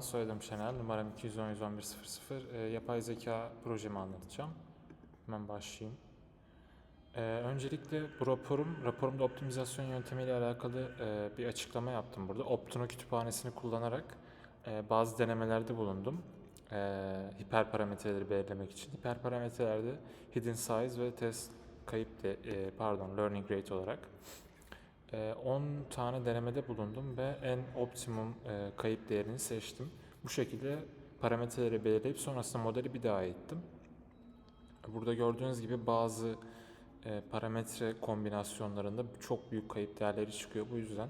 Soyadım Şener, numaram 210 111 00. Ee, yapay zeka projemi anlatacağım. Hemen başlayayım. Ee, öncelikle bu raporum, raporumda optimizasyon yöntemiyle alakalı e, bir açıklama yaptım burada. Optino kütüphanesini kullanarak e, bazı denemelerde bulundum. E, hiperparametreleri belirlemek için. Hiperparametrelerde hidden size ve test kayıp de, e, pardon learning rate olarak 10 tane denemede bulundum ve en optimum e, kayıp değerini seçtim. Bu şekilde parametreleri belirleyip sonrasında modeli bir daha eğittim. Burada gördüğünüz gibi bazı e, parametre kombinasyonlarında çok büyük kayıp değerleri çıkıyor. Bu yüzden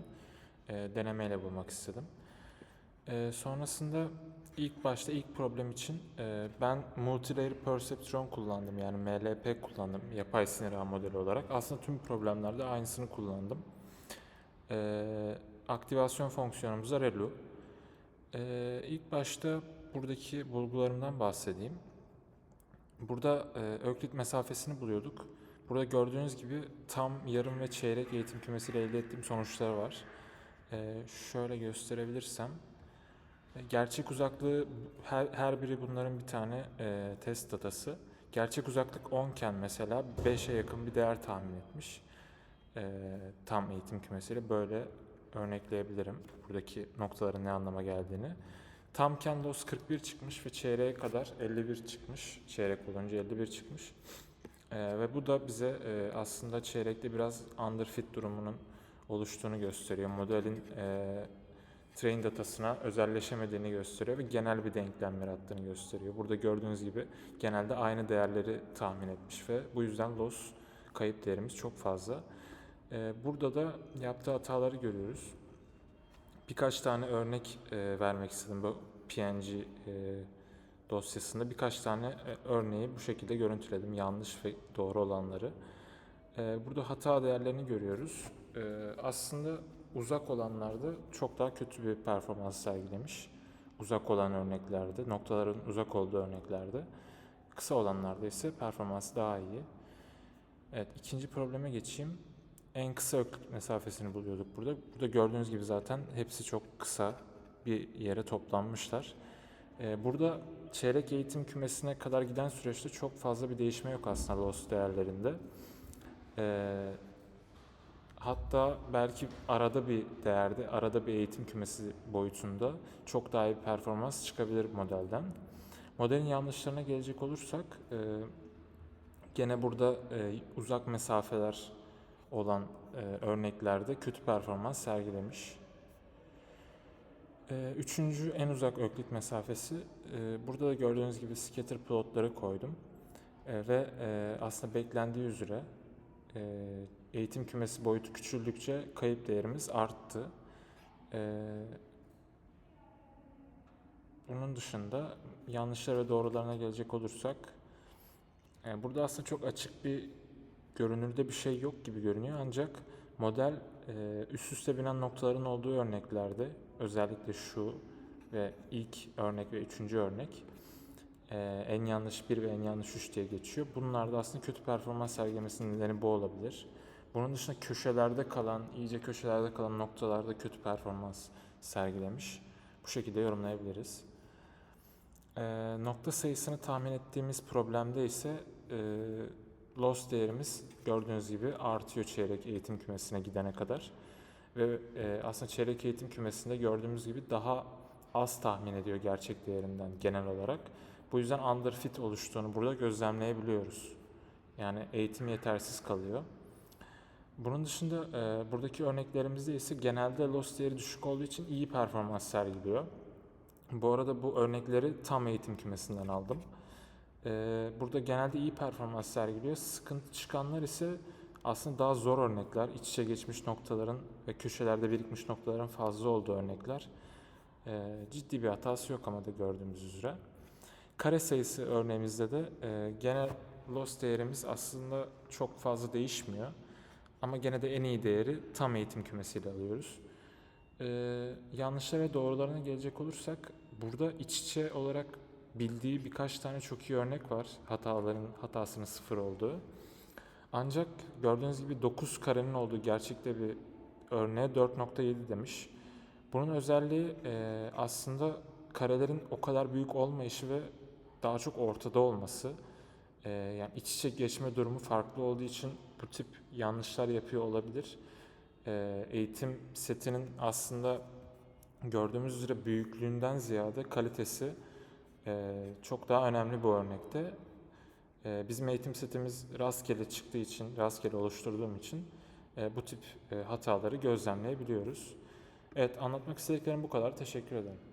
e, denemeyle bulmak istedim. Sonrasında ilk başta ilk problem için ben Multilayer Perceptron kullandım. Yani MLP kullandım yapay sinir ağ modeli olarak. Aslında tüm problemlerde aynısını kullandım. Ee, aktivasyon fonksiyonumuz relu. Ee, ilk başta buradaki bulgularımdan bahsedeyim. Burada e, Öklit mesafesini buluyorduk. Burada gördüğünüz gibi tam yarım ve çeyrek eğitim kümesiyle elde ettiğim sonuçlar var. Ee, şöyle gösterebilirsem. e, Gerçek uzaklığı her, her biri bunların bir tane e, test datası. Gerçek uzaklık 10 iken mesela 5'e yakın bir değer tahmin etmiş e, tam eğitim kümesiyle böyle örnekleyebilirim buradaki noktaların ne anlama geldiğini. Tam Kendos 41 çıkmış ve çeyreğe kadar 51 çıkmış. Çeyrek olunca 51 çıkmış. E, ve bu da bize e, aslında çeyrekte biraz underfit durumunun oluştuğunu gösteriyor. Modelin e, train datasına özelleşemediğini gösteriyor ve genel bir denklem yarattığını gösteriyor. Burada gördüğünüz gibi genelde aynı değerleri tahmin etmiş ve bu yüzden loss kayıp değerimiz çok fazla. Ee, Burada da yaptığı hataları görüyoruz. Birkaç tane örnek e, vermek istedim bu PNG e, dosyasında. Birkaç tane e, örneği bu şekilde görüntüledim. Yanlış ve doğru olanları. E, Burada hata değerlerini görüyoruz. E, Aslında uzak olanlarda çok daha kötü bir performans sergilemiş. Uzak olan örneklerde, noktaların uzak olduğu örneklerde. Kısa olanlarda ise performans daha iyi. Evet, ikinci probleme geçeyim en kısa mesafesini buluyorduk burada. Burada gördüğünüz gibi zaten hepsi çok kısa bir yere toplanmışlar. Ee, burada çeyrek eğitim kümesine kadar giden süreçte çok fazla bir değişme yok aslında loss değerlerinde. Ee, hatta belki arada bir değerde, arada bir eğitim kümesi boyutunda çok daha iyi bir performans çıkabilir modelden. Modelin yanlışlarına gelecek olursak, e, gene burada e, uzak mesafeler olan e, örneklerde kötü performans sergilemiş. E, üçüncü en uzak öklit mesafesi. E, burada da gördüğünüz gibi scatter plotları koydum. E, ve e, aslında beklendiği üzere e, eğitim kümesi boyutu küçüldükçe kayıp değerimiz arttı. E, bunun dışında yanlışlar ve doğrularına gelecek olursak, e, burada aslında çok açık bir görünürde bir şey yok gibi görünüyor ancak model e, üst üste binen noktaların olduğu örneklerde özellikle şu ve ilk örnek ve üçüncü örnek e, en yanlış 1 ve en yanlış 3 diye geçiyor. Bunlarda aslında kötü performans sergilemesinin nedeni bu olabilir. Bunun dışında köşelerde kalan, iyice köşelerde kalan noktalarda kötü performans sergilemiş. Bu şekilde yorumlayabiliriz. E, nokta sayısını tahmin ettiğimiz problemde ise e, loss değerimiz gördüğünüz gibi artıyor çeyrek eğitim kümesine gidene kadar. Ve e, aslında çeyrek eğitim kümesinde gördüğümüz gibi daha az tahmin ediyor gerçek değerinden genel olarak. Bu yüzden underfit oluştuğunu burada gözlemleyebiliyoruz. Yani eğitim yetersiz kalıyor. Bunun dışında e, buradaki örneklerimizde ise genelde loss değeri düşük olduğu için iyi performans sergiliyor. Bu arada bu örnekleri tam eğitim kümesinden aldım. Ee, burada genelde iyi performans sergiliyor. Sıkıntı çıkanlar ise aslında daha zor örnekler. İç içe geçmiş noktaların ve köşelerde birikmiş noktaların fazla olduğu örnekler. Ee, ciddi bir hatası yok ama da gördüğümüz üzere. Kare sayısı örneğimizde de e, genel loss değerimiz aslında çok fazla değişmiyor. Ama gene de en iyi değeri tam eğitim kümesiyle alıyoruz. Ee, yanlışlara ve doğrularına gelecek olursak burada iç içe olarak bildiği birkaç tane çok iyi örnek var hataların hatasının sıfır olduğu. Ancak gördüğünüz gibi 9 karenin olduğu gerçekte bir örneğe 4.7 demiş. Bunun özelliği e, aslında karelerin o kadar büyük olmayışı ve daha çok ortada olması. Ee, yani iç içe geçme durumu farklı olduğu için bu tip yanlışlar yapıyor olabilir. Ee, eğitim setinin aslında gördüğümüz üzere büyüklüğünden ziyade kalitesi e, çok daha önemli bu örnekte. E, bizim eğitim setimiz rastgele çıktığı için, rastgele oluşturduğum için e, bu tip e, hataları gözlemleyebiliyoruz. Evet, anlatmak istediklerim bu kadar. Teşekkür ederim.